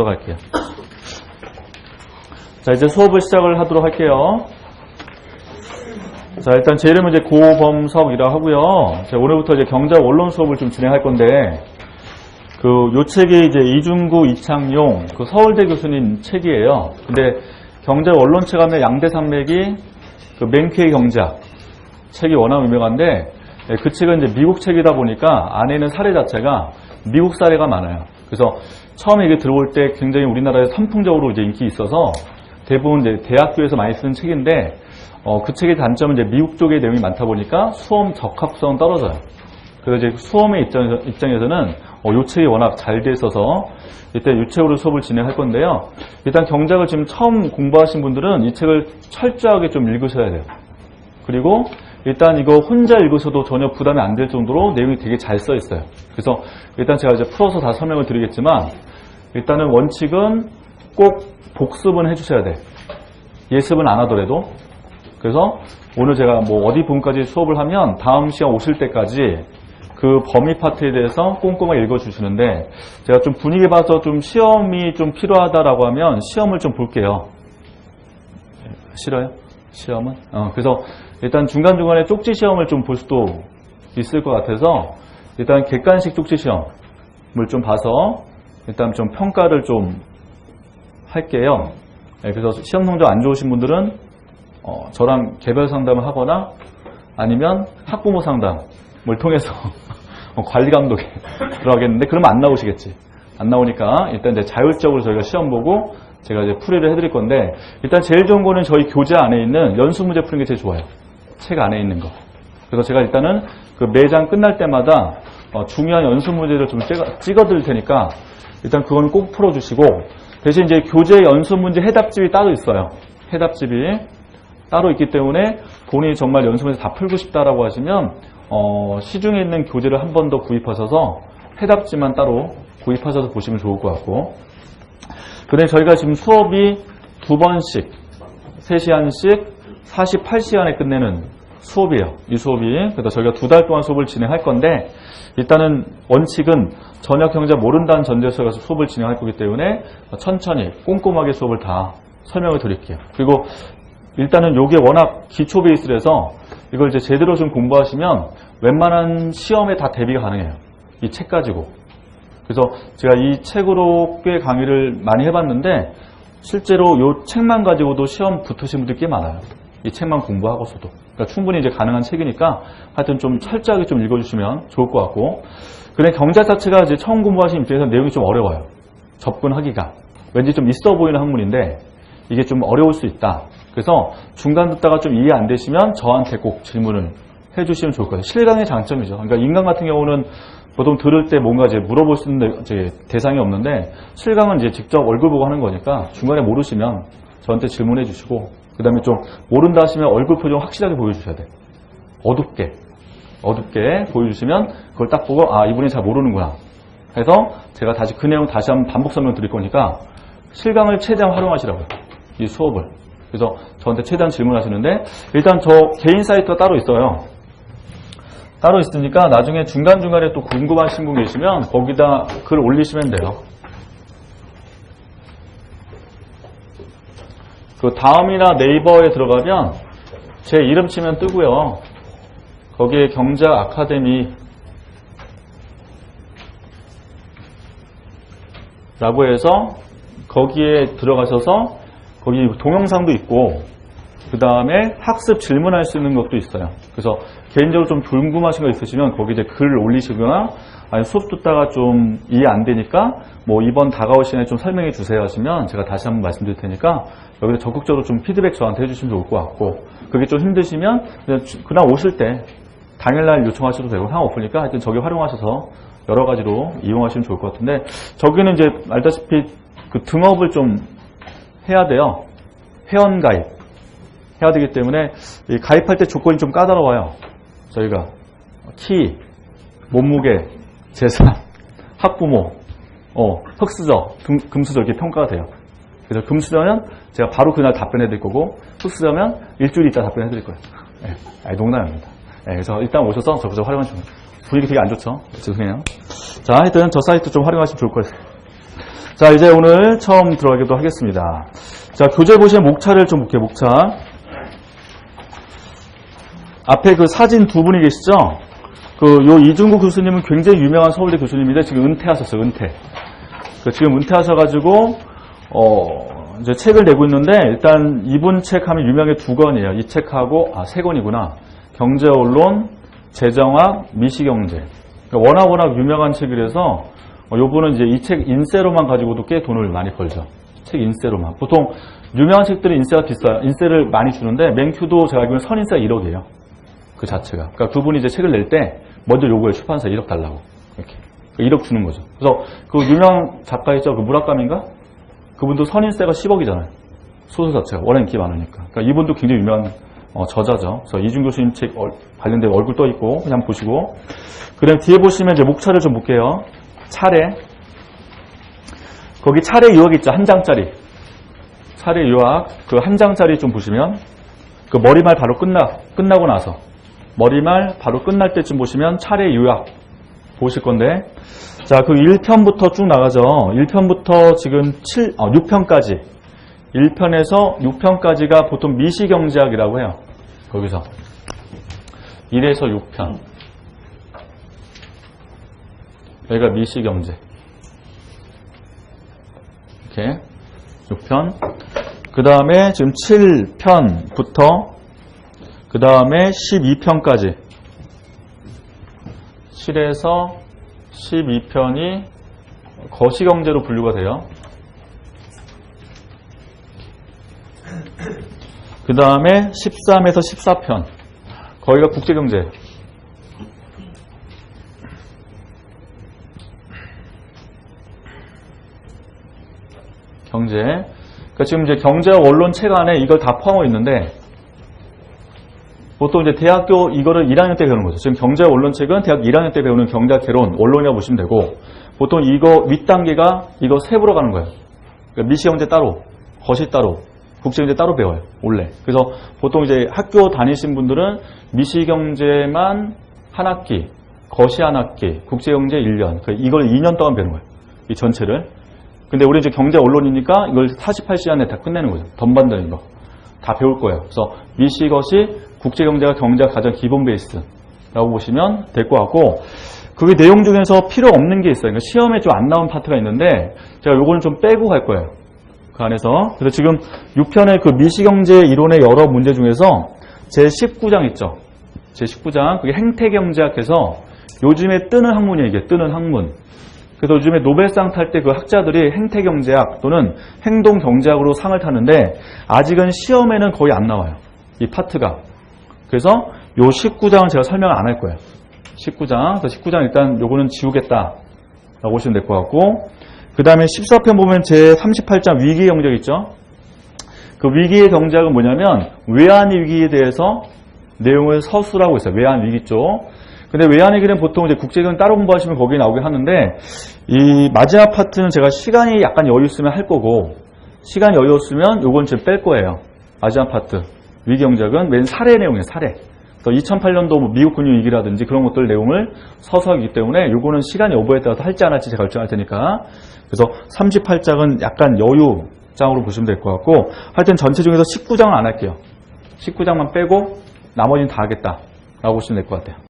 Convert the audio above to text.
들어갈게요. 자, 이제 수업을 시작을 하도록 할게요. 자, 일단 제 이름은 이제 고범석이라 하고요. 제가 오늘부터 이제 경제 원론 수업을 좀 진행할 건데, 그, 요 책이 이제 이중구 이창용, 그 서울대 교수님 책이에요. 근데 경제 원론 책 하면 양대산맥이 그 맹쾌의 경제학 책이 워낙 유명한데, 네, 그 책은 이제 미국 책이다 보니까 안에 있는 사례 자체가 미국 사례가 많아요. 그래서 처음에 이게 들어올 때 굉장히 우리나라에 선풍적으로 이제 인기 있어서 대부분 이제 대학교에서 많이 쓰는 책인데 어, 그 책의 단점은 이제 미국 쪽의 내용이 많다 보니까 수험 적합성은 떨어져요. 그래서 이제 수험의 입장에서, 입장에서 는 어, 요 책이 워낙 잘 돼 있어서 이때 이 책으로 수업을 진행할 건데요. 일단 경작을 지금 처음 공부하신 분들은 이 책을 철저하게 좀 읽으셔야 돼요. 그리고 일단 이거 혼자 읽으셔도 전혀 부담이 안 될 정도로 내용이 되게 잘 써 있어요. 그래서 일단 제가 이제 풀어서 다 설명을 드리겠지만 일단은 원칙은 꼭 복습은 해주셔야 돼. 예습은 안 하더라도. 그래서 오늘 제가 뭐 어디 부분까지 수업을 하면 다음 시간 오실 때까지 그 범위 파트에 대해서 꼼꼼하게 읽어주시는데 제가 좀 분위기 봐서 좀 시험이 좀 필요하다라고 하면 시험을 좀 볼게요. 싫어요? 시험은? 어, 그래서 일단 중간중간에 쪽지 시험을 좀 볼 수도 있을 것 같아서 일단 객관식 쪽지 시험을 좀 봐서 일단 좀 평가를 좀 할게요. 네, 그래서 시험 성적 안 좋으신 분들은 어, 저랑 개별 상담을 하거나 아니면 학부모 상담을 통해서 어, 관리 감독에 들어가겠는데 그러면 안 나오시겠지. 안 나오니까 일단 이제 자율적으로 저희가 시험 보고 제가 이제 풀이를 해드릴 건데 일단 제일 좋은 거는 저희 교재 안에 있는 연수 문제 푸는 게 제일 좋아요. 책 안에 있는 거. 그래서 제가 일단은 그 매장 끝날 때마다 어, 중요한 연수 문제를 좀 찍어, 찍어 드릴 테니까 일단 그건 꼭 풀어주시고 대신 이제 교재 연수 문제 해답집이 따로 있어요. 해답집이 따로 있기 때문에 본인이 정말 문제 다 풀고 싶다라고 하시면 어, 시중에 있는 교재를 한 번 더 구입하셔서 해답지만 따로 구입하셔서 보시면 좋을 것 같고 근데 저희가 지금 수업이 두 번씩 3시간씩 48시간에 끝내는 수업이에요. 이 수업이. 그래서 저희가 두 달 동안 수업을 진행할 건데 일단은 원칙은 저녁 경제 모른다는 전제에서 가서 수업을 진행할 거기 때문에 천천히 꼼꼼하게 수업을 다 설명을 드릴게요. 그리고 일단은 요게 워낙 기초 베이스라서 이걸 이제 제대로 좀 공부하시면 웬만한 시험에 다 대비가 가능해요. 이 책 가지고. 그래서 제가 이 책으로 꽤 강의를 많이 해봤는데 실제로 이 책만 가지고도 시험 붙으신 분들 꽤 많아요. 이 책만 공부하고서도. 그러니까 충분히 이제 가능한 책이니까 하여튼 좀 철저하게 좀 읽어주시면 좋을 것 같고. 근데 경제 자체가 이제 처음 공부하신 입장에서 내용이 좀 어려워요. 접근하기가. 왠지 좀 있어 보이는 학문인데 이게 좀 어려울 수 있다. 그래서 중간 듣다가 좀 이해 안 되시면 저한테 꼭 질문을 해주시면 좋을 것 같아요. 실강의 장점이죠. 그러니까 인간 같은 경우는 보통 들을 때 뭔가 이제 물어볼 수 있는 대상이 없는데 실강은 이제 직접 얼굴 보고 하는 거니까 중간에 모르시면 저한테 질문해 주시고 그 다음에 좀 모른다 하시면 얼굴 표정 확실하게 보여주셔야 돼. 어둡게 어둡게 보여주시면 그걸 딱 보고 아 이분이 잘 모르는구나 해서 제가 다시 그 내용 다시 한번 반복 설명 드릴 거니까 실강을 최대한 활용하시라고요. 이 수업을. 그래서 저한테 최대한 질문하시는데 일단 저 개인 사이트가 따로 있어요. 따로 있으니까 나중에 중간중간에 또 궁금하신 분 계시면 거기다 글 올리시면 돼요. 그 다음이나 네이버에 들어가면 제 이름 치면 뜨고요. 거기에 경자 아카데미 라고 해서 거기에 들어가셔서 거기 동영상도 있고 그 다음에 학습 질문할 수 있는 것도 있어요. 그래서 개인적으로 좀 궁금하신 거 있으시면 거기 이제 글 올리시거나 아니 수업 듣다가 좀 이해 안 되니까 뭐 이번 다가올 시간에 좀 설명해 주세요 하시면 제가 다시 한번 말씀드릴 테니까 여기서 적극적으로 좀 피드백 저한테 해주시면 좋을 것 같고 그게 좀 힘드시면 그냥 그날 오실 때 당일날 요청하셔도 되고 상관없으니까 하여튼 저기 활용하셔서 여러 가지로 이용하시면 좋을 것 같은데 저기는 이제 알다시피 그 등업을 좀 해야 돼요. 회원 가입 해야 되기 때문에 가입할 때 조건이 좀 까다로워요. 저희가 키, 몸무게, 재산, 학부모, 어, 흑수저, 금, 금수저 이렇게 평가가 돼요. 그래서 금수저면 제가 바로 그날 답변해 드릴 거고 흑수저면 일주일 있다 답변해 드릴 거예요. 네, 아니, 농담입니다. 네, 그래서 일단 오셔서 저기서 활용하시면 분위기 되게 안 좋죠? 죄송해요. 자, 하여튼 저 사이트 좀 활용하시면 좋을 거예요. 자, 이제 오늘 처음 들어가기도 하겠습니다. 자, 교재 보시면 목차를 좀 볼게요, 목차. 앞에 그 사진 두 분이 계시죠? 그, 요 이중구 교수님은 굉장히 유명한 서울대 교수님인데 지금 은퇴하셨어요, 은퇴. 그 지금 은퇴하셔가지고, 어, 이제 책을 내고 있는데 일단 이분 책 하면 유명해 두 권이에요. 이 책하고, 아, 세 권이구나. 경제 언론, 재정학, 미시경제. 그러니까 워낙 워낙 유명한 책이라서 어, 요분은 이제 이 책 인세로만 가지고도 꽤 돈을 많이 벌죠. 책 인세로만. 보통 유명한 책들은 인세가 비싸요. 인세를 많이 주는데 맨큐도 제가 알기로는 선인세가 1억이에요. 그 자체가. 그러니까 그분이 이제 책을 낼 때 먼저 요구해 출판사 1억 달라고. 이렇게. 1억 주는 거죠. 그래서 그 유명 작가 있죠. 그 무라카미인가? 그분도 선인세가 10억이잖아요. 소설 자체가. 워낙 인기 많으니까. 그러니까 이분도 굉장히 유명한 어, 저자죠. 그래서 이준 교수님 책 얼- 관련된 얼굴 떠 있고 그냥 보시고. 그다음 뒤에 보시면 이제 목차를 좀 볼게요. 차례. 거기 차례 유학 있죠. 한 장짜리. 차례 유학 그 한 장짜리 좀 보시면 그 머리말 바로 끝나 끝나고 나서 머리말 바로 끝날 때쯤 보시면 차례 유학 보실 건데 자, 그 1편부터 쭉 나가죠. 1편부터 지금 7, 어, 6편까지. 1편에서 6편까지가 보통 미시경제학이라고 해요. 거기서. 1에서 6편. 여기가 미시경제. 이렇게. 6편. 그 다음에 지금 7편부터 그 다음에 12편까지. 7에서 12편이 거시경제로 분류가 돼요. 그 다음에 13에서 14편. 거기가 국제경제. 경제. 그러니까 지금 이제 경제와 언론 책 안에 이걸 다 포함하고 있는데 보통 이제 대학교 이거를 1학년 때 배우는 거죠. 지금 경제 언론 책은 대학 1학년 때 배우는 경제학 개론, 언론이라고 보시면 되고 보통 이거 윗단계가 이거 세부로 가는 거예요. 그러니까 미시경제 따로, 거시 따로, 국제경제 따로 배워요. 원래. 그래서 보통 이제 학교 다니신 분들은 미시경제만 한 학기, 거시 한 학기, 국제경제 1년. 그 이걸 2년 동안 배우는 거예요. 이 전체를. 근데 우리 이제 경제 언론이니까 이걸 48시간에 다 끝내는 거죠. 덤반다는 거. 다 배울 거예요. 그래서 미시 것이 국제경제가 경제가 가장 기본 베이스라고 보시면 될 것 같고 그게 내용 중에서 필요 없는 게 있어요. 그러니까 시험에 좀 안 나온 파트가 있는데 제가 요거는 좀 빼고 갈 거예요. 그 안에서 그래서 지금 6편의 그 미시경제 이론의 여러 문제 중에서 제 19장 있죠. 제 19장 그게 행태경제학에서 요즘에 뜨는 학문이에요. 이게 뜨는 학문. 그래서 요즘에 노벨상 탈 때 그 학자들이 행태경제학 또는 행동경제학으로 상을 타는데 아직은 시험에는 거의 안 나와요. 이 파트가. 그래서 요 19장은 제가 설명을 안 할 거예요. 19장. 그래서 19장 일단 요거는 지우겠다. 라고 보시면 될 것 같고 그 다음에 14편 보면 제 38장 위기 경제학 있죠. 그 위기의 경제학은 뭐냐면 외환 위기에 대해서 내용을 서술하고 있어요. 외환 위기 쪽. 근데 외환 위기는 보통 이제 국제경 따로 공부하시면 거기에 나오긴 하는데 이 마지막 파트는 제가 시간이 약간 여유 있으면 할 거고 시간이 여유 없으면 요건 좀뺄 거예요. 마지막 파트. 경제학은 맨 사례 내용이에요. 사례. 그래서 2008년도 뭐 미국 금융 위기라든지 그런 것들 내용을 서서하기 때문에 요거는 시간이 여부에 따라서 할지 안 할지 제가 결정할 테니까 그래서 38장은 약간 여유 장으로 보시면 될 것 같고 하여튼 전체 중에서 19장은 안 할게요. 19장만 빼고 나머지는 다 하겠다 라고 보시면 될 것 같아요.